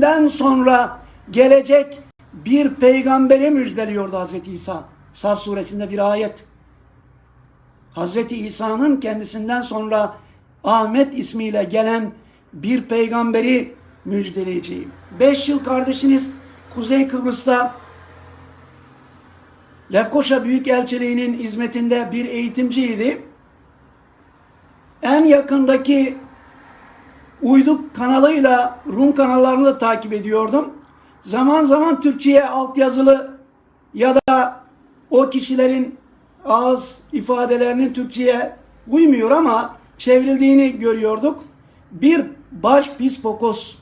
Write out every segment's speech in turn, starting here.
kendisinden sonra gelecek bir peygamberi müjdeliyordu Hazreti İsa. Saf suresinde bir ayet. Hazreti İsa'nın kendisinden sonra Ahmet ismiyle gelen bir peygamberi müjdeleyeceğim. Beş yıl kardeşiniz Kuzey Kıbrıs'ta Lefkoşa Büyükelçiliği'nin hizmetinde bir eğitimciydi. En yakındaki uyduk kanalıyla Rum kanallarını da takip ediyordum. Zaman zaman Türkçe'ye altyazılı ya da o kişilerin ağız ifadelerinin Türkçe'ye uymuyor ama çevrildiğini görüyorduk. Bir baş pispokos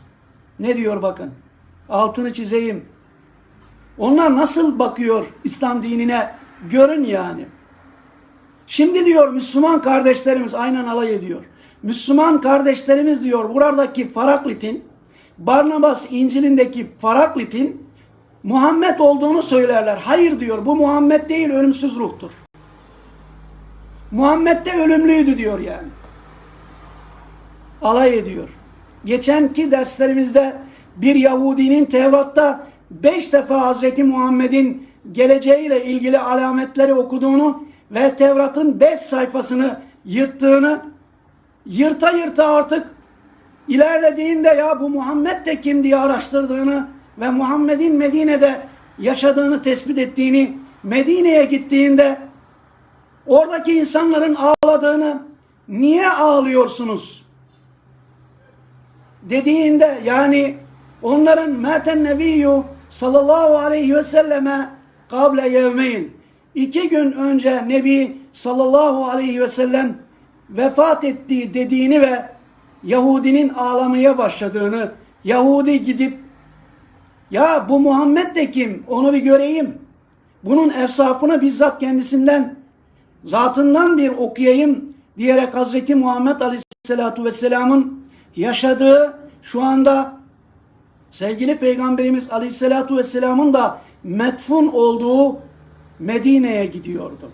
ne diyor bakın. Altını çizeyim. Onlar nasıl bakıyor İslam dinine görün yani. Şimdi diyor Müslüman kardeşlerimiz aynen alay ediyor. Müslüman kardeşlerimiz diyor buradaki Faraklit'in Barnabas İncil'indeki Faraklit'in Muhammed olduğunu söylerler. Hayır diyor bu Muhammed değil ölümsüz ruhtur. Muhammed de ölümlüydü diyor yani. Alay ediyor. Geçenki derslerimizde bir Yahudinin Tevrat'ta beş defa Hazreti Muhammed'in geleceğiyle ilgili alametleri okuduğunu ve Tevrat'ın beş sayfasını yırttığını yırta yırta artık ilerlediğinde ya bu Muhammed de kim diye araştırdığını ve Muhammed'in Medine'de yaşadığını tespit ettiğini Medine'ye gittiğinde oradaki insanların ağladığını niye ağlıyorsunuz dediğinde yani onların meten nebiyyü sallallahu aleyhi ve selleme kable yevmeyn. İki gün önce Nebi sallallahu aleyhi ve sellem vefat ettiği dediğini ve Yahudinin ağlamaya başladığını Yahudi gidip ya bu Muhammed de kim onu bir göreyim bunun efsafını bizzat kendisinden zatından bir okuyayım diyerek Hazreti Muhammed Aleyhisselatü Vesselam'ın yaşadığı şu anda sevgili Peygamberimiz Aleyhisselatü Vesselam'ın da metfun olduğu Medine'ye gidiyordu.